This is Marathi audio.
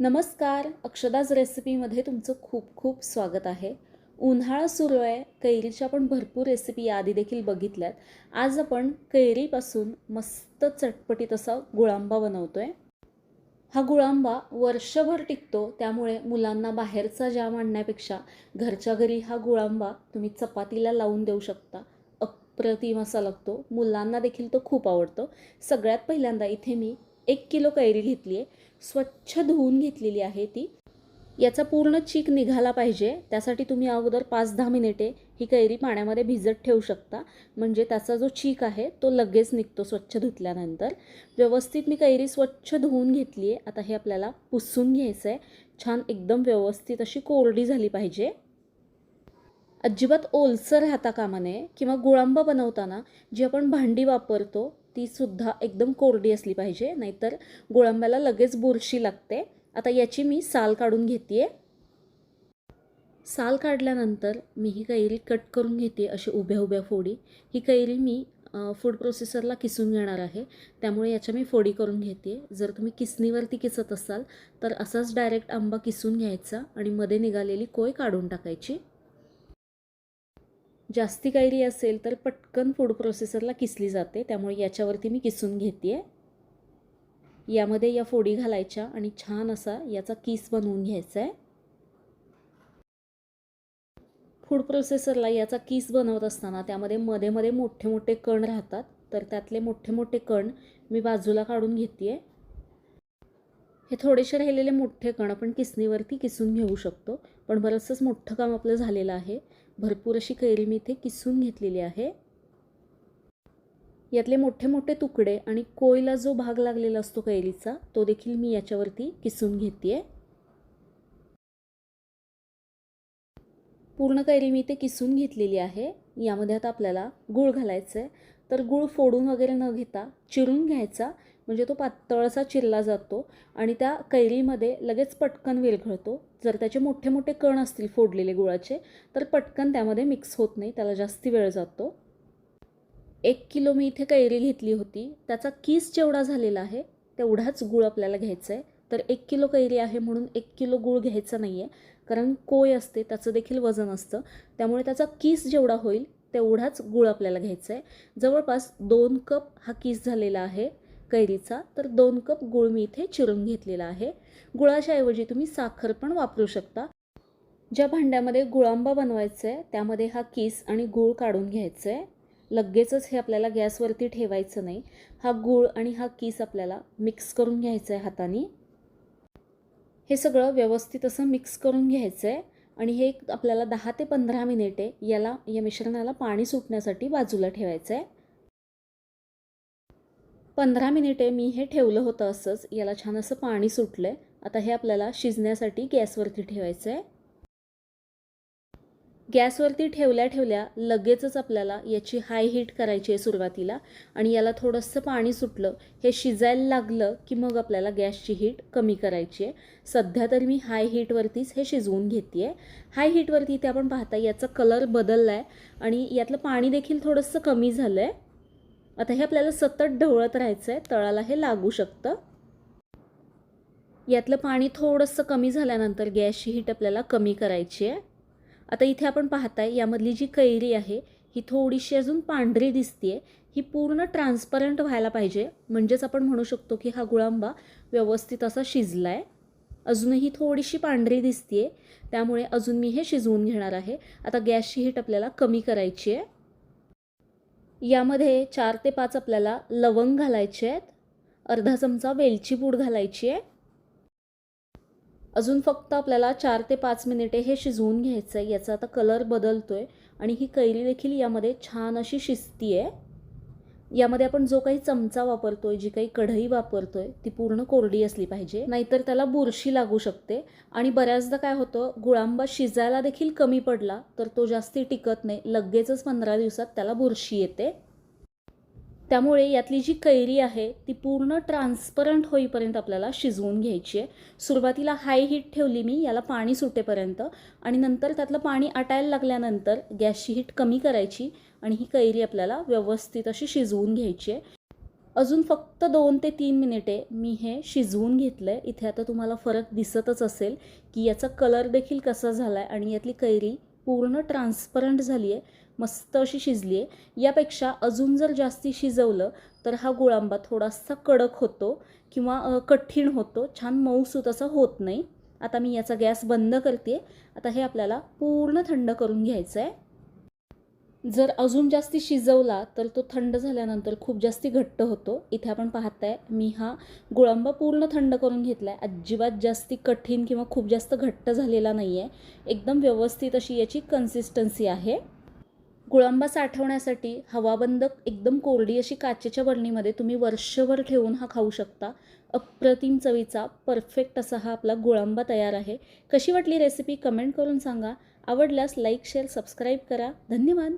नमस्कार अक्षदाज रेसिपीमध्ये तुमचं खूप खूप स्वागत आहे. उन्हाळा सुरू आहे कैरीच्या पण भरपूर रेसिपी याआधी देखील बघितल्यात. आज आपण कैरीपासून मस्त चटपटीत असा गुळांबा बनवतो आहे हा गुळांबा वर्षभर टिकतो त्यामुळे मुलांना बाहेरचा जाम आणण्यापेक्षा घरच्या घरी हा गुळांबा तुम्ही चपातीला लावून देऊ शकता. अप्रतिम असा लागतो. मुलांना देखील तो खूप आवडतो. सगळ्यात पहिल्यांदा इथे मी एक किलो कैरी घेतली आहे स्वच्छ धुवून घेतलेली आहे ती. याचा पूर्ण चीक निघाला पाहिजे त्यासाठी तुम्ही अगोदर पाच दहा मिनिटे ही कैरी पाण्यामध्ये भिजत ठेवू शकता. म्हणजे त्याचा जो चीक आहे तो लगेच निघतो स्वच्छ धुतल्यानंतर. व्यवस्थित मी कैरी स्वच्छ धुवून घेतली आहे आता हे आपल्याला पुसून घ्यायचं आहे छान एकदम व्यवस्थित अशी कोरडी झाली पाहिजे. अजिबात ओलसर राहता कामा नये किंवा गुळांबा बनवताना जी आपण भांडी वापरतो तीसुद्धा एकदम कोरडी असली पाहिजे नाहीतर गुळांब्याला लगेच बुरशी लागते. आता याची मी साल काढून घेते साल काढल्यानंतर मी ही कैरी कट करून घेते अशी उभ्या उभ्या फोडी. ही कैरी मी फूड प्रोसेसरला किसून घेणार आहे. त्यामुळे याच्या मी फोडी करून घेते जर तुम्ही किसणीवरती किसत असाल तर असाच डायरेक्ट आंबा किसून घ्यायचा आणि मध्ये निघालेली कोय काढून टाकायची? जास्ती कायरी असेल तर पटकन फूड प्रोसेसरला किसली जाते. त्यामुळे याच्यावरती मी किसून घेते आहे यामध्ये या फोडी घालायच्या आणि छान असा याचा किस बनवून घ्यायचा आहे फूड प्रोसेसरला याचा किस बनवत असताना त्यामध्ये मध्ये मध्ये मोठे मोठे कण राहतात. तर त्यातले मोठे मोठे कण मी बाजूला काढून घेते आहे हे थोडेसे राहिलेले मोठे कण आपण किसणीवरती किसून घेऊ शकतो. पण बरंचसंच मोठं काम आपलं झालेलं आहे. भरपूर अशी कैरी मी इथे किसून घेतलेली आहे. यातले मोठे मोठे तुकडे आणि कोयला जो भाग लागलेला असतो कैरीचा तो देखील मी याच्यावरती किसून घेते पूर्ण कैरी मी इथे किसून घेतलेली आहे. यामध्ये आता आपल्याला गूळ घालायचं आहे तर गूळ फोडून वगैरे न घेता चिरून घ्यायचा. म्हणजे तो पातळसा चिरला जातो आणि त्या कैरीमध्ये लगेच पटकन विरघळतो जर त्याचे मोठे मोठे कण असतील फोडलेले गुळाचे तर पटकन त्यामध्ये मिक्स होत नाही त्याला जास्ती वेळ जातो. एक किलो मी इथे कैरी घेतली होती. त्याचा कीस जेवढा झालेला आहे तेवढाच गूळ आपल्याला घ्यायचा आहे. तर एक किलो कैरी आहे म्हणून एक किलो गूळ घ्यायचा नाही आहे कारण कोय असते त्याचं देखील वजन असतं. त्यामुळे त्याचा कीस जेवढा होईल तेवढाच गूळ आपल्याला घ्यायचा आहे. जवळपास दोन कप हा कीस झालेला आहे. कैरीचा तर दोन कप गूळ मी इथे चिरून घेतलेला आहे. गुळाच्या ऐवजी तुम्ही साखर पण वापरू शकता. ज्या भांड्यामध्ये गुळांबा बनवायचं आहे त्यामध्ये हा किस आणि गूळ काढून घ्यायचं आहे लगेचच हे आपल्याला गॅसवरती ठेवायचं नाही. हा गूळ आणि हा किस आपल्याला मिक्स करून घ्यायचं आहे हाताने. हे सगळं व्यवस्थित असं मिक्स करून घ्यायचं आहे आणि हे आपल्याला दहा ते पंधरा मिनिटे याला या मिश्रणाला पाणी सुटण्यासाठी बाजूला ठेवायचं आहे पंधरा मिनिटे मी हे ठेवलं होतं असंच. याला छान असं पाणी सुटलं आहे आता हे आपल्याला शिजण्यासाठी गॅसवरती ठेवायचं आहे गॅसवरती ठेवल्या ठेवल्या लगेचच आपल्याला याची हाय हीट करायची आहे सुरुवातीला. आणि याला थोडंसं पाणी सुटलं हे शिजायला लागलं की मग आपल्याला गॅसची हीट कमी करायची आहे. सध्या तरी मी हाय हीटवरतीच हे शिजवून घेते आहे हाय हीटवरती इथे आपण पाहता याचा कलर बदलला आहे आणि यातलं पाणी देखील थोडंसं कमी झालं आहे आता हे आपल्याला सतत ढवळत राहायचं आहे तळाला हे लागू शकतं. यातलं पाणी थोडंसं कमी झाल्यानंतर गॅसची हीट आपल्याला कमी करायची आहे. आता इथे आपण पाहताय यामधली जी कैरी आहे ही थोडीशी अजून पांढरी दिसते ही पूर्ण ट्रान्सपरंट व्हायला पाहिजे. म्हणजेच आपण म्हणू शकतो की हा गुळांबा व्यवस्थित असा शिजला आहे अजूनही थोडीशी पांढरी दिसते त्यामुळे अजून मी हे शिजवून घेणार आहे. आता गॅसची हीट आपल्याला कमी करायची आहे. यामध्ये चार ते पाच आपल्याला लवंग घालायचे आहेत. अर्धा चमचा वेलची पूड घालायची आहे. अजून फक्त आपल्याला चार ते पाच मिनिटे हे शिजवून घ्यायचं आहे याचा आता कलर बदलतो आहे आणि ही कैरी देखील यामध्ये छान अशी शिजती आहे यामध्ये आपण जो काही चमचा वापरतोय जी काही कढई वापरतोय ती पूर्ण कोरडी असली पाहिजे. नाहीतर त्याला बुरशी लागू शकते. आणि बऱ्याचदा काय होतं गुळांबा शिजायला देखील कमी पडला तर तो जास्ती टिकत नाही. लगेचच पंधरा दिवसात त्याला बुरशी येते. त्यामुळे यातली जी कैरी आहे ती पूर्ण ट्रान्सपरंट होईपर्यंत आपल्याला शिजवून घ्यायची आहे. सुरुवातीला हाय हीट ठेवली मी याला पाणी सुटेपर्यंत आणि नंतर त्यातलं पाणी आटायला लागल्यानंतर गॅसची हीट कमी करायची आणि ही कैरी आपल्याला व्यवस्थित अशी शिजवून घ्यायची आहे. अजून फक्त दोन ते तीन मिनिटे मी हे शिजवून घेतलं आहे इथे आता तुम्हाला फरक दिसतच असेल की याचा कलर देखील कसा झाला आहे आणि यातली कैरी पूर्ण ट्रान्सपरंट झाली आहे मस्त अशी शिजली आहे यापेक्षा अजून जर जास्ती शिजवलं तर हा गुळांबा थोडासा कडक होतो किंवा कठीण होतो. छान मऊसूत असा होत नाही. आता मी याचा गॅस बंद करते आता हे आपल्याला पूर्ण थंड करून घ्यायचं आहे जर अजून जास्ती शिजवला तर तो थंड झाल्यानंतर खूप जास्ती घट्ट होतो. इथे आपण पाहताय मी हा गुळांबा पूर्ण थंड करून घेतला आहे अजिबात जास्ती कठीण किंवा खूप जास्त घट्ट झालेला नाही आहे एकदम व्यवस्थित अशी याची कन्सिस्टन्सी आहे. गुळांबा साठवण्यासाठी हवाबंद एकदम कोरडी अशी काचेच्या बरणीमध्ये तुम्ही वर्षभर ठेवून हा खाऊ शकता. अप्रतिम चवीचा परफेक्ट असा हा आपला गुळांबा तयार आहे. कशी वाटली रेसिपी कमेंट करून सांगा. आवडल्यास लाईक शेअर सबस्क्राईब करा. धन्यवाद!